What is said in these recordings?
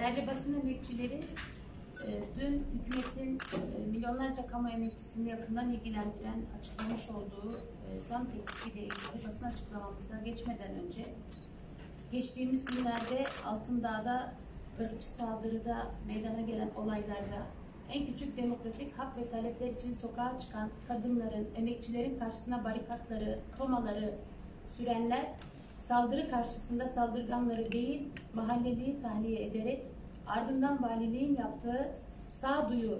Değerli basın emekçileri, e, dün hükümetin e, milyonlarca kamu emekçisini yakından ilgilendiren açıklamış olduğu e, zam teklifiyle ilgili basın açıklamamıza geçmeden önce geçtiğimiz günlerde Altındağ'da ırkçı saldırıda meydana gelen olaylarda en küçük demokratik hak ve talepler için sokağa çıkan kadınların, emekçilerin karşısına barikatları, tomaları sürenler saldırı karşısında saldırganları değil, mahalleliyi tahliye ederek ardından valiliğin yaptığı sağduyu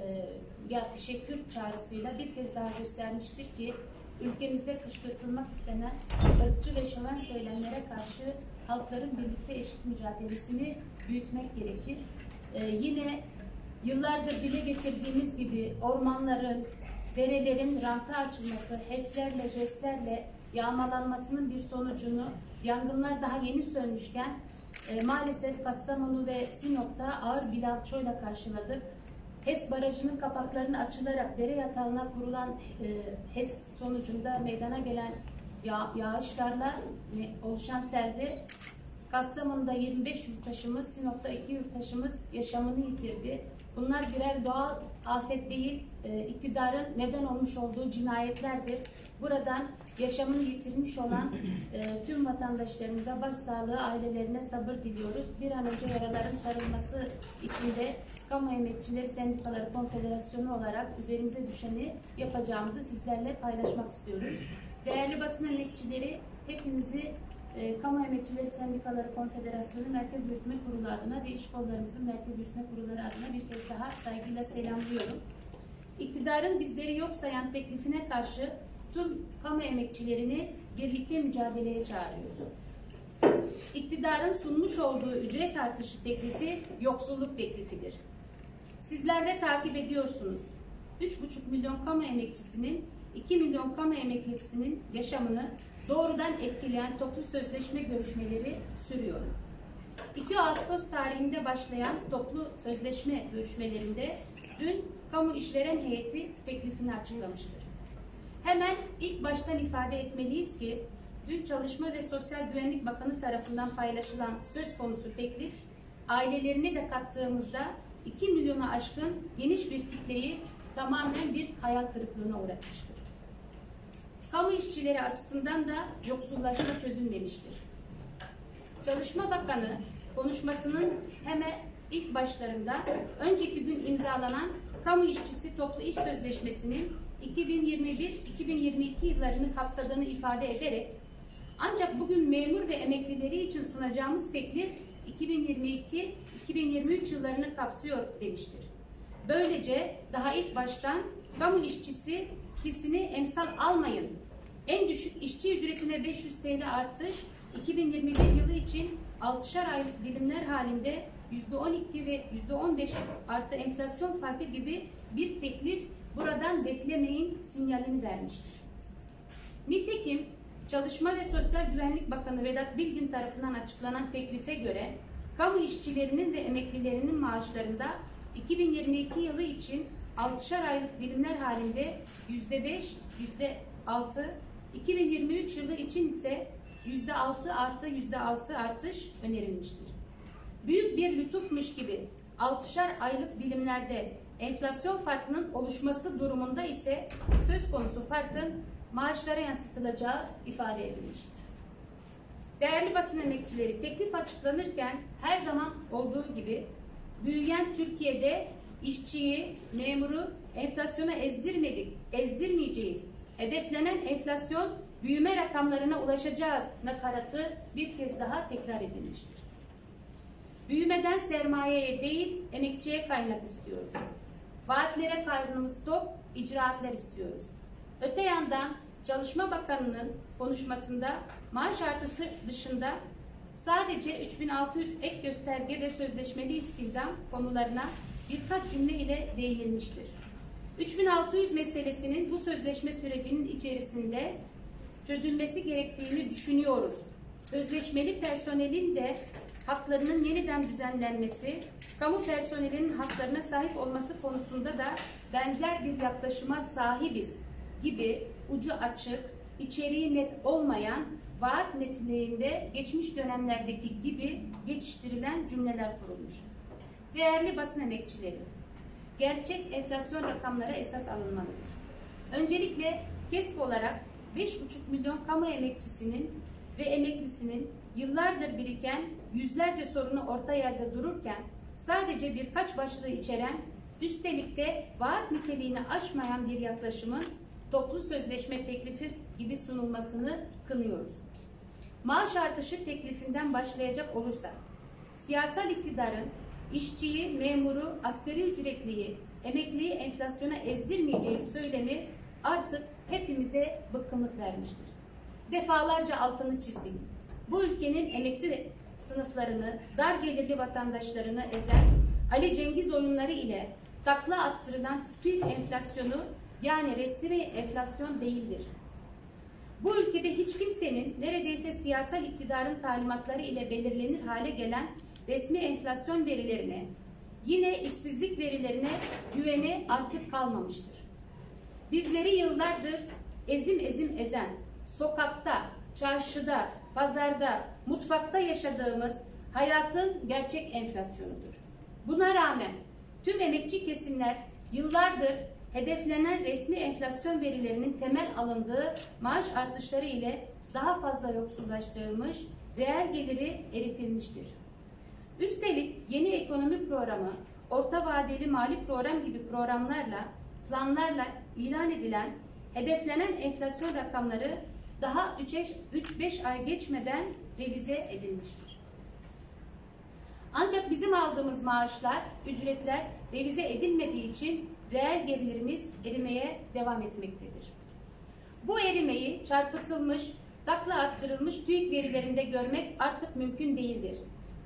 e, ya teşekkür çağrısıyla bir kez daha göstermiştir ki ülkemizde kışkırtılmak istenen ırkçı ve şöven söylemlere karşı halkların birlikte eşit mücadelesini büyütmek gerekir. E, yine yıllardır dile getirdiğimiz gibi ormanların, derelerin ranta açılması, HES'lerle, JES'lerle yağmalanmasının bir sonucunu yangınlar daha yeni sönmüşken e, maalesef Kastamonu ve Sinop'ta ağır bilançoyla karşıladık. HES barajının kapaklarının açılarak dere yatağına kurulan e, HES sonucunda meydana gelen yağ, yağışlarla oluşan selde Kastamonu'da 25 yurttaşımız, Sinop'ta 2 yurttaşımız yaşamını yitirdi. Bunlar birer doğal afet değil, e, iktidarın neden olmuş olduğu cinayetlerdir. Buradan yaşamını yitirmiş olan e, tüm vatandaşlarımıza başsağlığı, ailelerine sabır diliyoruz. Bir an önce yaraların sarılması için de Kamu Emekçileri Sendikaları Konfederasyonu olarak üzerimize düşeni yapacağımızı sizlerle paylaşmak istiyoruz. Değerli basın emekçileri, hepinizi e, Kamu Emekçileri Sendikaları Konfederasyonu Merkez Yürütme Kurulu adına ve İş Kollarımızın Merkez Yürütme Kurulları adına bir kez daha saygıyla selamlıyorum. İktidarın bizleri yok sayan teklifine karşı tüm kamu emekçilerini birlikte mücadeleye çağırıyoruz. İktidarın sunmuş olduğu ücret artışı teklifi yoksulluk teklifidir. Sizler de takip ediyorsunuz. 3,5 milyon kamu emekçisinin 2 milyon kamu emeklisinin yaşamını doğrudan etkileyen toplu sözleşme görüşmeleri sürüyor. 2 Ağustos tarihinde başlayan toplu sözleşme görüşmelerinde dün kamu işveren heyeti teklifini açıklamıştır. Hemen ilk baştan ifade etmeliyiz ki dün Çalışma ve Sosyal Güvenlik Bakanı tarafından paylaşılan söz konusu teklif ailelerini de kattığımızda 2 milyona aşkın geniş bir kitleyi tamamen bir hayal kırıklığına uğratmıştır. Kamu işçileri açısından da yoksullaşma çözülmemiştir. Çalışma Bakanı konuşmasının hemen ilk başlarında önceki gün imzalanan kamu işçisi toplu iş sözleşmesinin 2021-2022 yıllarını kapsadığını ifade ederek ancak bugün memur ve emeklileri için sunacağımız teklif 2022-2023 yıllarını kapsıyor demiştir. Böylece daha ilk baştan kamu işçisi ikisini emsal almayın. En düşük işçi ücretine 500 TL artış 2021 yılı için 6'şar aylık dilimler halinde %12 ve %15 artı enflasyon farkı gibi bir teklif buradan beklemeyin sinyalini vermiştir. Nitekim Çalışma ve Sosyal Güvenlik Bakanı Vedat Bilgin tarafından açıklanan teklife göre kamu işçilerinin ve emeklilerinin maaşlarında 2022 yılı için 6'şar aylık dilimler halinde %5, %6, 2023 yılı için ise %6 artı %6 artış önerilmiştir. Büyük bir lütufmuş gibi 6'şar aylık dilimlerde enflasyon farkının oluşması durumunda ise söz konusu farkın maaşlara yansıtılacağı ifade edilmiştir. Değerli basın emekçileri, teklif açıklanırken her zaman olduğu gibi büyüyen Türkiye'de işçiyi, memuru enflasyona ezdirmedik, ezdirmeyeceğiz. Hedeflenen enflasyon büyüme rakamlarına ulaşacağız nakaratı bir kez daha tekrar edilmiştir. Büyümeden sermayeye değil, emekçiye kaynak istiyoruz. Vaatlere karnımız tok, icraatler istiyoruz. Öte yandan Çalışma Bakanı'nın konuşmasında maaş artışı dışında sadece 3600 ek gösterge ve sözleşmeli istihdam konularına birkaç cümle ile değinilmiştir. 3600 meselesinin bu sözleşme sürecinin içerisinde çözülmesi gerektiğini düşünüyoruz. Sözleşmeli personelin de haklarının yeniden düzenlenmesi, kamu personelinin haklarına sahip olması konusunda da benzer bir yaklaşıma sahibiz gibi ucu açık, içeriği net olmayan vaat niteliğinde geçmiş dönemlerdeki gibi geçiştirilen cümleler kurulmuştur. Değerli basın emekçileri, gerçek enflasyon rakamları esas alınmalıdır. Öncelikle KESK olarak 5,5 milyon kamu emekçisinin ve emeklisinin yıllardır biriken yüzlerce sorunu orta yerde dururken sadece birkaç başlığı içeren üstelik de vaat niteliğini aşmayan bir yaklaşımın toplu sözleşme teklifi gibi sunulmasını kınıyoruz. Maaş artışı teklifinden başlayacak olursak, siyasal iktidarın işçiyi, memuru, asgari ücretliyi, emekliyi enflasyona ezdirmeyeceği söylemi artık hepimize bıkkınlık vermiştir. Defalarca altını çizdik. Bu ülkenin emekçi sınıflarını, dar gelirli vatandaşlarını ezen Ali Cengiz oyunları ile takla attırılan TÜİK enflasyonu yani resmi enflasyon değildir. Bu ülkede hiç kimsenin neredeyse siyasal iktidarın talimatları ile belirlenir hale gelen resmi enflasyon verilerine, yine işsizlik verilerine güveni artık kalmamıştır. Bizleri yıllardır ezim ezim ezen, sokakta, çarşıda, pazarda, mutfakta yaşadığımız hayatın gerçek enflasyonudur. Buna rağmen tüm emekçi kesimler yıllardır hedeflenen resmi enflasyon verilerinin temel alındığı maaş artışları ile daha fazla yoksullaştırılmış, reel geliri eritilmiştir. Üstelik yeni ekonomi programı, orta vadeli mali program gibi programlarla, planlarla ilan edilen hedeflenen enflasyon rakamları daha 3-5 ay geçmeden revize edilmiştir. Ancak bizim aldığımız maaşlar, ücretler revize edilmediği için reel gelirimiz erimeye devam etmektedir. Bu erimeyi çarpıtılmış, takla attırılmış TÜİK verilerinde görmek artık mümkün değildir.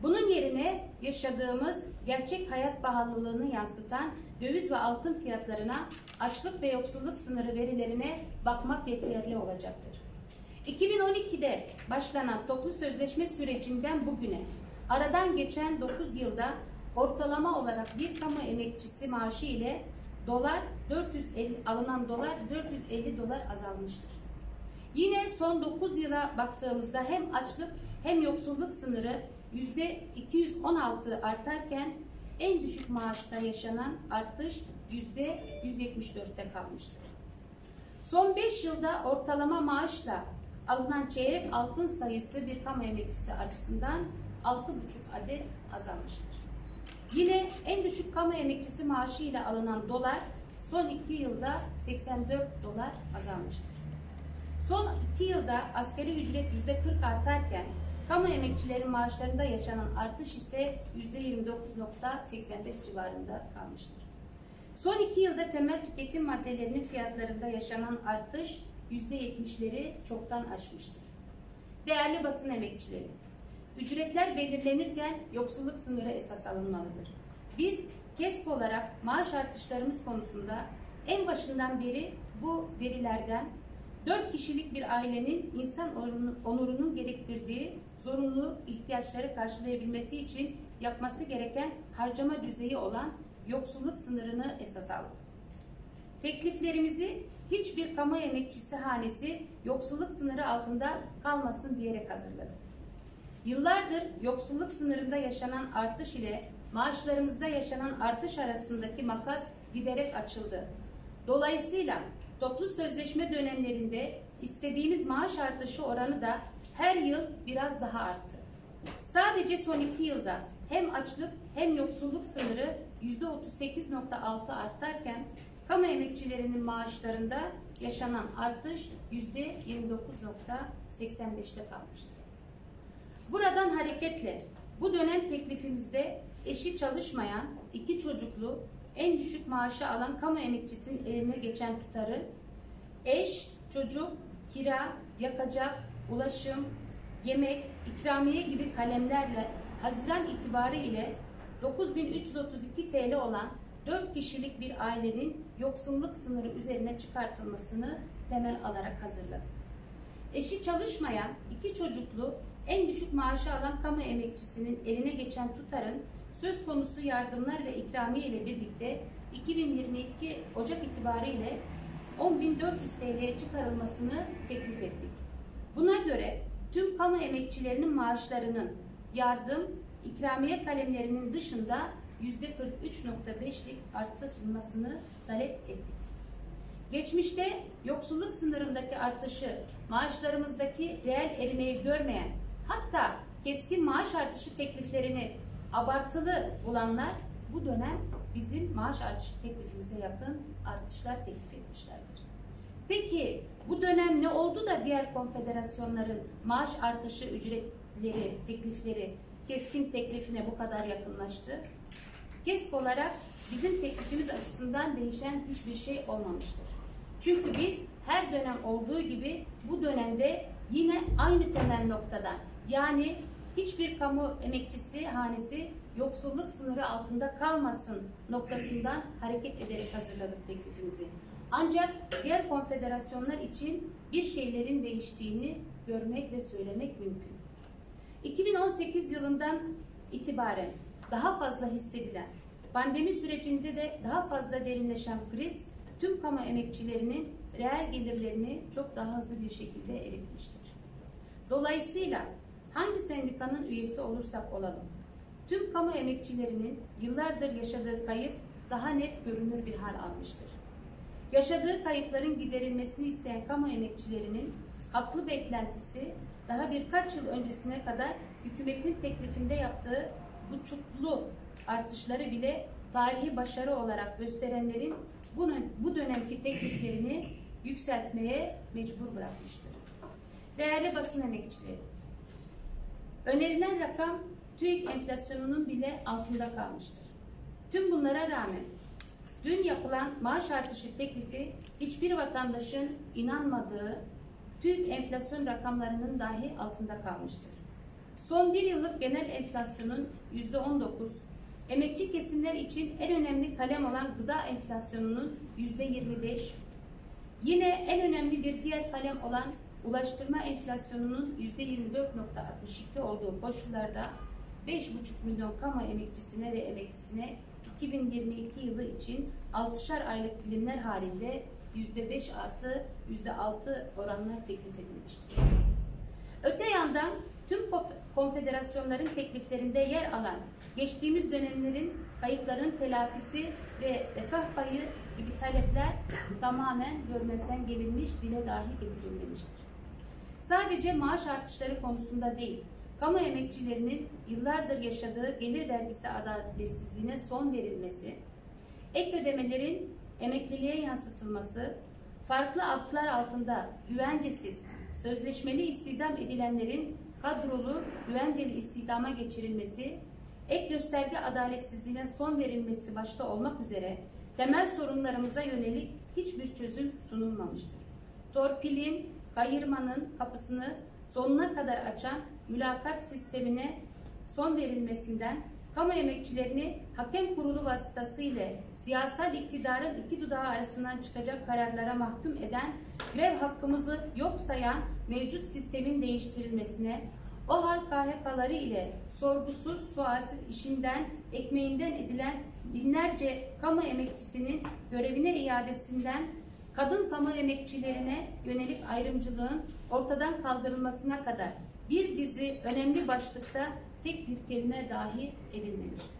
Bunun yerine yaşadığımız gerçek hayat pahalılığını yansıtan döviz ve altın fiyatlarına, açlık ve yoksulluk sınırı verilerine bakmak yeterli olacaktır. 2012'de başlanan toplu sözleşme sürecinden bugüne aradan geçen 9 yılda ortalama olarak bir kamu emekçisi maaşı ile dolar 450 alınan dolar 450 dolar azalmıştır. Yine son 9 yıla baktığımızda hem açlık hem yoksulluk sınırı yüzde 216 artarken en düşük maaşta yaşanan artış yüzde 174'te kalmıştır. Son 5 yılda ortalama maaşla alınan çeyrek altın sayısı bir kamu emekçisi açısından 6,5 adet azalmıştır. Yine en düşük kamu emekçisi maaşı ile alınan dolar son 2 yılda 84 dolar azalmıştır. Son 2 yılda asgari ücret %40 artarken kamu emekçilerin maaşlarında yaşanan artış ise %29.85 civarında kalmıştır. Son 2 yılda temel tüketim maddelerinin fiyatlarında yaşanan artış %70'leri çoktan aşmıştır. Değerli basın emekçileri, ücretler belirlenirken yoksulluk sınırı esas alınmalıdır. Biz KESK olarak maaş artışlarımız konusunda en başından beri bu verilerden 4 kişilik bir ailenin insan onurunun gerektirdiği zorunlu ihtiyaçları karşılayabilmesi için yapması gereken harcama düzeyi olan yoksulluk sınırını esas aldık. Tekliflerimizi hiçbir kamu emekçisi hanesi yoksulluk sınırı altında kalmasın diyerek hazırladık. Yıllardır yoksulluk sınırında yaşanan artış ile maaşlarımızda yaşanan artış arasındaki makas giderek açıldı. Dolayısıyla toplu sözleşme dönemlerinde istediğimiz maaş artışı oranı da her yıl biraz daha arttı. Sadece son iki yılda hem açlık hem yoksulluk sınırı %38.6 artarken kamu emekçilerinin maaşlarında yaşanan artış %29.85'te kalmıştır. Buradan hareketle bu dönem teklifimizde eşi çalışmayan, iki çocuklu, en düşük maaşı alan kamu emekçisinin eline geçen tutarı eş, çocuk, kira, yakacak, ulaşım, yemek, ikramiye gibi kalemlerle Haziran itibarı ile 9332 TL olan 4 kişilik bir ailenin yoksulluk sınırı üzerine çıkartılmasını temel alarak hazırladık. Eşi çalışmayan, iki çocuklu, en düşük maaşı alan kamu emekçisinin eline geçen tutarın söz konusu yardımlar ve ikramiye ile birlikte 2022 Ocak itibariyle 10.400 TL'ye çıkarılmasını teklif ettik. Buna göre tüm kamu emekçilerinin maaşlarının yardım, ikramiye kalemlerinin dışında %43.5'lik artırılmasını talep ettik. Geçmişte yoksulluk sınırındaki artışı, maaşlarımızdaki reel erimeyi görmeyen, hatta keskin maaş artışı tekliflerini abartılı bulanlar bu dönem bizim maaş artışı teklifimize yakın artışlar teklif etmişlerdir. Peki bu dönem ne oldu da diğer konfederasyonların maaş artışı ücretleri, teklifleri keskin teklifine bu kadar yakınlaştı? KESK olarak bizim teklifimiz açısından değişen hiçbir şey olmamıştır. Çünkü biz her dönem olduğu gibi bu dönemde yine aynı temel noktadan yani hiçbir kamu emekçisi hanesi yoksulluk sınırı altında kalmasın noktasından hareket ederek hazırladık teklifimizi. Ancak diğer konfederasyonlar için bir şeylerin değiştiğini görmek ve söylemek mümkün. 2018 yılından itibaren daha fazla hissedilen, pandemi sürecinde de daha fazla derinleşen kriz tüm kamu emekçilerinin reel gelirlerini çok daha hızlı bir şekilde eritmiştir. Dolayısıyla hangi sendikanın üyesi olursak olalım, tüm kamu emekçilerinin yıllardır yaşadığı kayıp daha net görünür bir hal almıştır. Yaşadığı kayıpların giderilmesini isteyen kamu emekçilerinin haklı beklentisi daha birkaç yıl öncesine kadar hükümetin teklifinde yaptığı buçuklu artışları bile tarihi başarı olarak gösterenlerin bunun, bu dönemki tekliflerini yükseltmeye mecbur bırakmıştır. Değerli basın emekçileri, önerilen rakam TÜİK enflasyonunun bile altında kalmıştır. Tüm bunlara rağmen dün yapılan maaş artışı teklifi hiçbir vatandaşın inanmadığı TÜİK enflasyon rakamlarının dahi altında kalmıştır. Son bir yıllık genel enflasyonun yüzde 19, emekçi kesimler için en önemli kalem olan gıda enflasyonunun yüzde 25, yine en önemli bir diğer kalem olan ulaştırma enflasyonunun yüzde 24.62 olduğu koşullarda 5,5 milyon kamu emekçisine ve emeklisine 2022 yılı için 6'şar aylık dilimler halinde %5 artı %6 oranlar teklif edilmiştir. Öte yandan tüm konfederasyonların tekliflerinde yer alan geçtiğimiz dönemlerin kayıpların telafisi ve refah payı gibi talepler tamamen görmezden gelinmiş, dile dahi getirilmemiştir. Sadece maaş artışları konusunda değil, kamu emekçilerinin yıllardır yaşadığı gelir vergisi adaletsizliğine son verilmesi, ek ödemelerin emekliliğe yansıtılması, farklı adlar altında güvencesiz, sözleşmeli istihdam edilenlerin kadrolu, güvenceli istihdama geçirilmesi, ek gösterge adaletsizliğine son verilmesi başta olmak üzere temel sorunlarımıza yönelik hiçbir çözüm sunulmamıştır. Torpilin, kayırmanın kapısını sonuna kadar açan mülakat sistemine son verilmesinden kamu emekçilerini hakem kurulu vasıtasıyla siyasal iktidarın iki dudağı arasından çıkacak kararlara mahkum eden, grev hakkımızı yok sayan mevcut sistemin değiştirilmesine, o hal KHK'ları ile sorgusuz, sualsiz işinden, ekmeğinden edilen binlerce kamu emekçisinin görevine iadesinden kadın kamu emekçilerine yönelik ayrımcılığın ortadan kaldırılmasına kadar bir dizi önemli başlıkta tek bir kelime dahi edilmemiştir.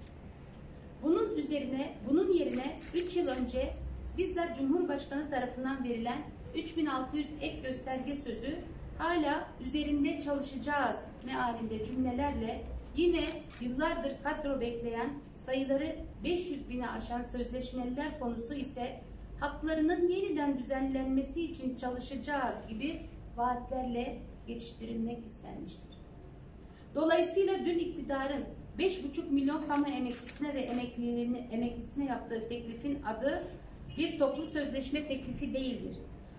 Bunun üzerine, bunun yerine 3 yıl önce bizzat Cumhurbaşkanı tarafından verilen 3600 ek gösterge sözü hala üzerinde çalışacağız mealinde cümlelerle yine yıllardır kadro bekleyen sayıları 500 bine aşan sözleşmeliler konusu ise haklarının yeniden düzenlenmesi için çalışacağız gibi vaatlerle geçiştirilmek istenmiştir. Dolayısıyla dün iktidarın 5,5 milyon kamu emekçisine ve emeklilerine, emeklisine yaptığı teklifin adı bir toplu sözleşme teklifi değildir.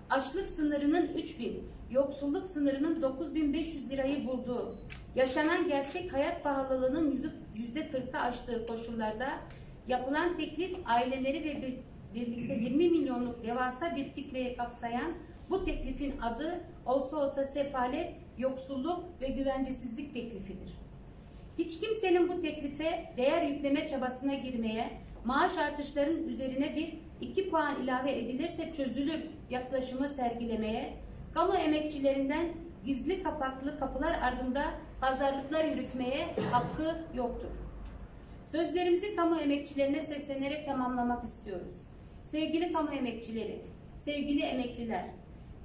Açlık sınırının 3 bin, yoksulluk sınırının 9500 lirayı bulduğu, yaşanan gerçek hayat pahalılığının yüzde 40'ı aştığı koşullarda yapılan teklif aileleri ve birlikte 20 milyonluk devasa bir kitleye kapsayan bu teklifin adı olsa olsa sefalet, yoksulluk ve güvencesizlik teklifidir. Hiç kimsenin bu teklife değer yükleme çabasına girmeye, maaş artışlarının üzerine bir iki puan ilave edilirse çözülür yaklaşımı sergilemeye, kamu emekçilerinden gizli kapaklı kapılar ardında pazarlıklar yürütmeye hakkı yoktur. Sözlerimizi kamu emekçilerine seslenerek tamamlamak istiyoruz. Sevgili kamu emekçileri, sevgili emekliler,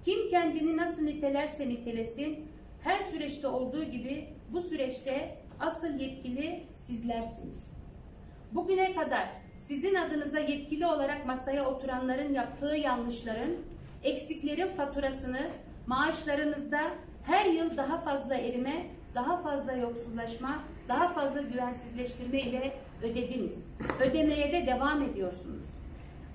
kim kendini nasıl nitelerse nitelesin, her süreçte olduğu gibi bu süreçte asıl yetkili sizlersiniz. Bugüne kadar sizin adınıza yetkili olarak masaya oturanların yaptığı yanlışların, eksiklerin faturasını maaşlarınızda her yıl daha fazla erime, daha fazla yoksullaşma, daha fazla güvensizleştirme ile ödediniz. Ödemeye de devam ediyorsunuz.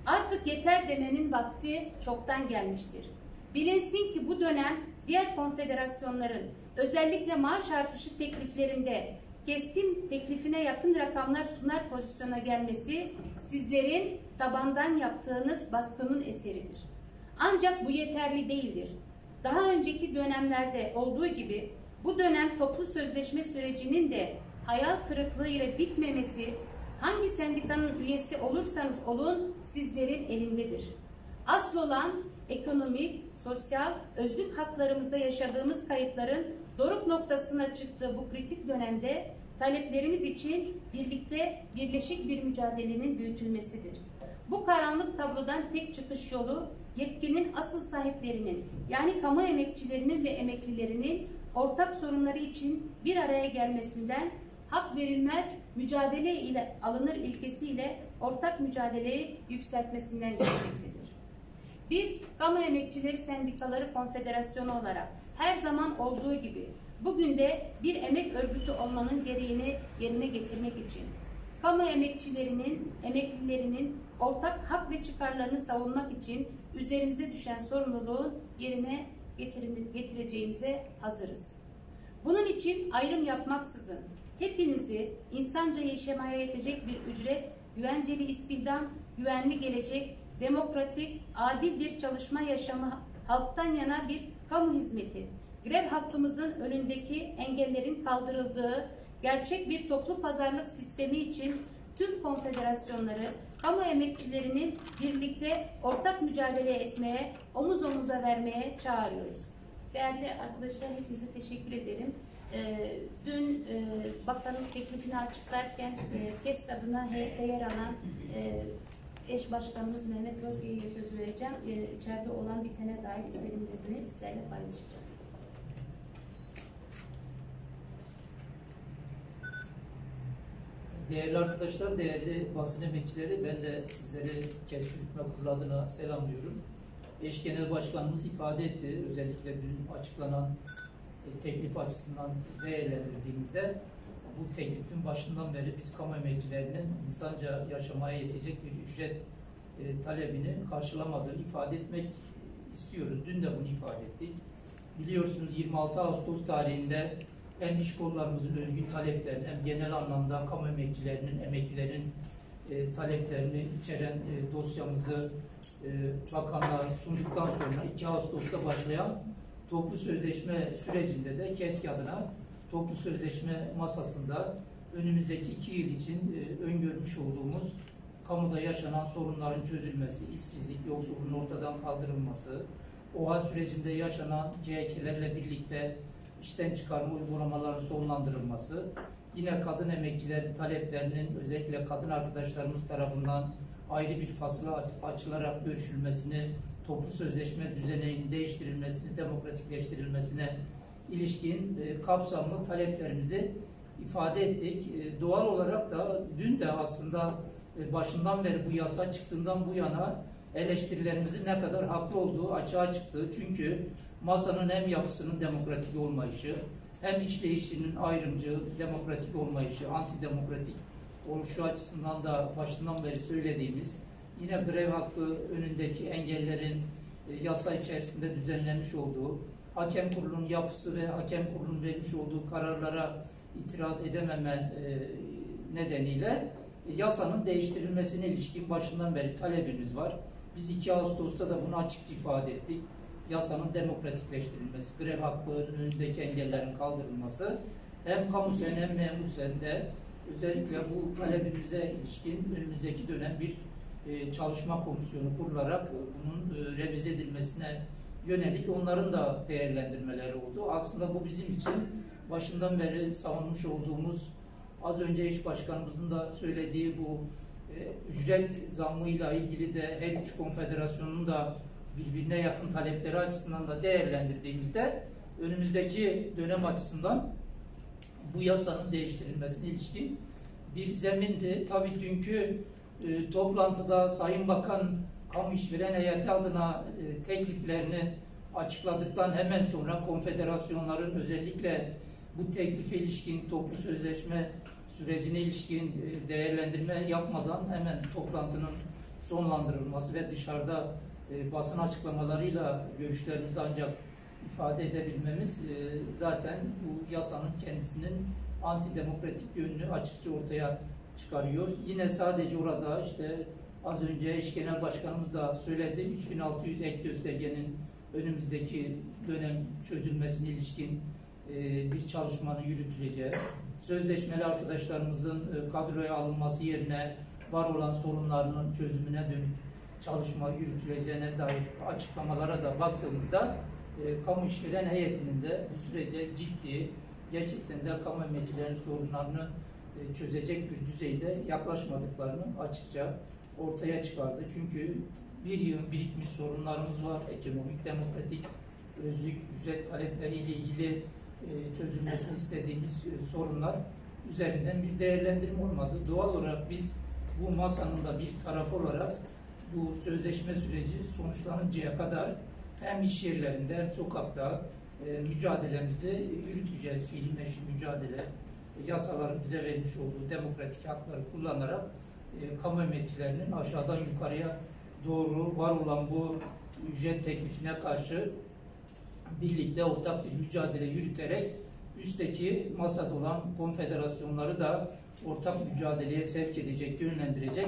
Artık yeter demenin vakti çoktan gelmiştir. Bilinsin ki bu dönem diğer konfederasyonların özellikle maaş artışı tekliflerinde keskin teklifine yakın rakamlar sunar pozisyona gelmesi sizlerin tabandan yaptığınız baskının eseridir. Ancak bu yeterli değildir. Daha önceki dönemlerde olduğu gibi bu dönem toplu sözleşme sürecinin de hayal kırıklığı ile bitmemesi hangi sendikanın üyesi olursanız olun sizlerin elindedir. Asıl olan ekonomik, sosyal, özlük haklarımızda yaşadığımız kayıpların doruk noktasına çıktığı bu kritik dönemde taleplerimiz için birlikte birleşik bir mücadelenin büyütülmesidir. Bu karanlık tablodan tek çıkış yolu yetkinin asıl sahiplerinin yani kamu emekçilerinin ve emeklilerinin ortak sorunları için bir araya gelmesinden hak verilmez mücadele ile alınır ilkesiyle ortak mücadeleyi yükseltmesinden geçmektedir. Biz Kamu Emekçileri Sendikaları Konfederasyonu olarak her zaman olduğu gibi bugün de bir emek örgütü olmanın gereğini yerine getirmek için kamu emekçilerinin, emeklilerinin ortak hak ve çıkarlarını savunmak için üzerimize düşen sorumluluğu yerine getireceğimize hazırız. Bunun için ayrım yapmaksızın hepinizi insanca yaşamaya yetecek bir ücret, güvenceli istihdam, güvenli gelecek, demokratik, adil bir çalışma yaşamı, halktan yana bir kamu hizmeti, grev hakkımızın önündeki engellerin kaldırıldığı gerçek bir toplu pazarlık sistemi için tüm konfederasyonları, kamu emekçilerinin birlikte ortak mücadele etmeye, omuz omuza vermeye çağırıyoruz. Değerli arkadaşlar hepinize teşekkür ederim. Ee, dün e, bakanlık teklifini açıklarken e, KESK adına heyette yer alan e, eş başkanımız Mehmet Özge'ye söz vereceğim. E, içeride olan bitene dair izlenimlerini bizlerle paylaşacak. Değerli arkadaşlar, değerli basın emekçileri, ben de sizleri Keşif Hükme Kurulu adına selamlıyorum. Eş Genel Başkanımız ifade etti, özellikle dün açıklanan e, teklif açısından değerlendirdiğimizde bu teklifin başından beri biz kamu emekçilerinin insanca yaşamaya yetecek bir ücret e, talebini karşılamadığını ifade etmek istiyoruz. Dün de bunu ifade ettik. Biliyorsunuz 26 Ağustos tarihinde hem iş kollarımızın özgün taleplerini hem genel anlamda kamu emekçilerinin, emeklilerin e, taleplerini içeren e, dosyamızı e, bakanlığa sunduktan sonra 2 Ağustos'ta başlayan toplu sözleşme sürecinde de KESK adına toplu sözleşme masasında önümüzdeki iki yıl için e, öngörmüş olduğumuz kamuda yaşanan sorunların çözülmesi, işsizlik, yoksulluğun ortadan kaldırılması, OHA sürecinde yaşanan CHK'lerle birlikte işten çıkarma uygulamaların sonlandırılması, yine kadın emekçilerin taleplerinin özellikle kadın arkadaşlarımız tarafından ayrı bir fasıla aç- açılarak görüşülmesini, toplu sözleşme düzeninin değiştirilmesini, demokratikleştirilmesine ilişkin e, kapsamlı taleplerimizi ifade ettik. E, doğal olarak da dün de aslında e, başından beri bu yasa çıktığından bu yana eleştirilerimizin ne kadar haklı olduğu açığa çıktı. Çünkü masanın hem yapısının demokratik olmayışı, hem işleyişinin ayrımcı, demokratik olmayışı, antidemokratik oluşu açısından da başından beri söylediğimiz, yine grev hakkı önündeki engellerin e, yasa içerisinde düzenlenmiş olduğu, hakem kurulunun yapısı ve hakem kurulunun vermiş olduğu kararlara itiraz edememe e, nedeniyle yasanın değiştirilmesine ilişkin başından beri talebimiz var. Biz 2 Ağustos'ta da bunu açıkça ifade ettik. Yasanın demokratikleştirilmesi, grev hakkının önündeki engellerin kaldırılması hem kamu sen hem memur sen de özellikle bu talebimize ilişkin önümüzdeki dönem bir e, çalışma komisyonu kurularak bunun e, revize edilmesine yönelik onların da değerlendirmeleri oldu. Aslında bu bizim için başından beri savunmuş olduğumuz az önce iş başkanımızın da söylediği bu ücret zammıyla ilgili de her üç konfederasyonun da birbirine yakın talepleri açısından da değerlendirdiğimizde önümüzdeki dönem açısından bu yasanın değiştirilmesine ilişkin bir zemindi. Tabii dünkü e, toplantıda Sayın Bakan kamu işveren heyeti adına e, tekliflerini açıkladıktan hemen sonra konfederasyonların özellikle bu teklife ilişkin toplu sözleşme sürecine ilişkin e, değerlendirme yapmadan hemen toplantının sonlandırılması ve dışarıda e, basın açıklamalarıyla görüşlerimizi ancak ifade edebilmemiz e, zaten bu yasanın kendisinin antidemokratik yönünü açıkça ortaya çıkarıyor. Yine sadece orada işte az önce eş genel başkanımız da söyledi 3600 ek göstergenin önümüzdeki dönem çözülmesine ilişkin bir çalışmanın yürütüleceği, sözleşmeli arkadaşlarımızın e, kadroya alınması yerine var olan sorunlarının çözümüne dönük çalışma yürütüleceğine dair açıklamalara da baktığımızda e, kamu işveren heyetinin de bu sürece ciddi, gerçekten de kamu emekçilerin sorunlarını e, çözecek bir düzeyde yaklaşmadıklarını açıkça ortaya çıkardı. Çünkü bir yıl birikmiş sorunlarımız var. Ekonomik, demokratik, özlük, ücret talepleriyle ilgili çözülmesini istediğimiz e, sorunlar üzerinden bir değerlendirme olmadı. Doğal olarak biz bu masanın da bir tarafı olarak bu sözleşme süreci sonuçlanıncaya kadar hem iş yerlerinde hem sokakta e, mücadelemizi yürüteceğiz. Fiili meşru mücadele, e, yasaların bize vermiş olduğu demokratik hakları kullanarak e, kamu emekçilerinin aşağıdan yukarıya doğru var olan bu ücret teklifine karşı birlikte ortak bir mücadele yürüterek üstteki masada olan konfederasyonları da ortak mücadeleye sevk edecek, yönlendirecek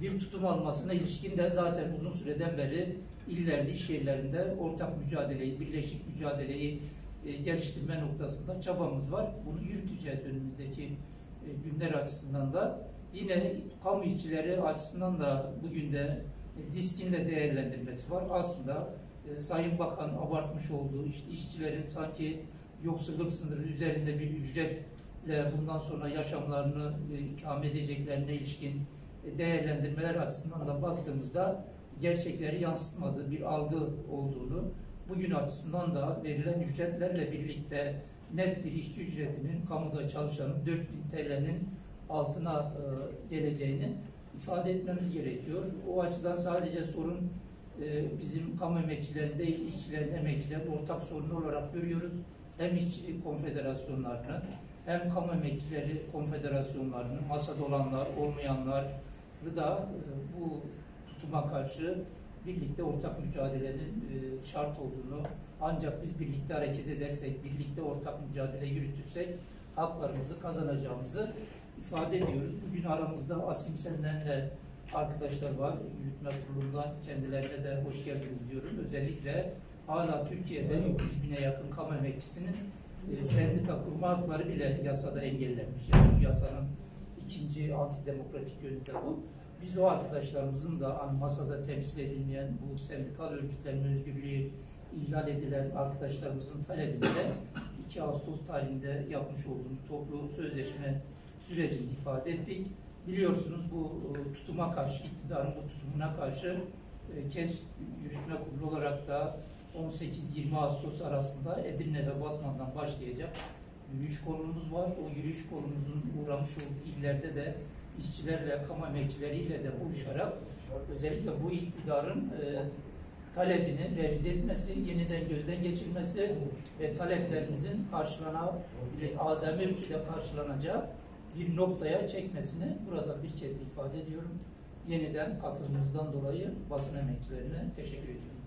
bir tutum almasına ilişkin de zaten uzun süreden beri illerde, iş yerlerinde ortak mücadeleyi, birleşik mücadeleyi e, geliştirme noktasında çabamız var. Bunu yürüteceğiz önümüzdeki e, günler açısından da. Yine kamu işçileri açısından da bugün de e, diskin de değerlendirmesi var. Aslında e, Sayın Bakan abartmış olduğu işte işçilerin sanki yoksulluk sınırı üzerinde bir ücretle bundan sonra yaşamlarını e, ikame edeceklerine ilişkin e, değerlendirmeler açısından da baktığımızda gerçekleri yansıtmadığı bir algı olduğunu, bugün açısından da verilen ücretlerle birlikte net bir işçi ücretinin kamuda çalışanın 4000 TL'nin altına e, geleceğini ifade etmemiz gerekiyor. O açıdan sadece sorun bizim kamu emekçilerin değil, işçilerin, emekçilerin ortak sorunu olarak görüyoruz. Hem işçi konfederasyonlarını, hem kamu emekçileri konfederasyonlarını, masada olanlar, olmayanlar da e, bu tutuma karşı birlikte ortak mücadelenin e, şart olduğunu ancak biz birlikte hareket edersek, birlikte ortak mücadele yürütürsek haklarımızı kazanacağımızı ifade ediyoruz. Bugün aramızda Asimsen'den de arkadaşlar var. Yürütme kurulundan kendilerine de hoş geldiniz diyorum. Özellikle hala Türkiye'de 300 bine yakın kamu emekçisinin e, sendika kurma hakları bile yasada engellenmiş. Yani bu yasanın ikinci antidemokratik yönü de bu. Biz o arkadaşlarımızın da hani masada temsil edilmeyen bu sendikal örgütlerin özgürlüğü ihlal edilen arkadaşlarımızın talebinde 2 Ağustos tarihinde yapmış olduğumuz toplu sözleşme sürecini ifade ettik. Biliyorsunuz bu e, tutuma karşı, iktidarın bu tutumuna karşı e, KES Yürütme Kurulu olarak da 18-20 Ağustos arasında Edirne ve Batman'dan başlayacak yürüyüş kolumuz var. O yürüyüş kolumuzun uğramış olduğu illerde de işçilerle, kamu emekçileriyle de buluşarak özellikle bu iktidarın e, talebini revize etmesi, yeniden gözden geçirmesi ve taleplerimizin karşılana, azami ölçüde karşılanacağı bir noktaya çekmesini burada bir kez ifade ediyorum. Yeniden katılımınızdan dolayı basın emekçilerine teşekkür ediyorum.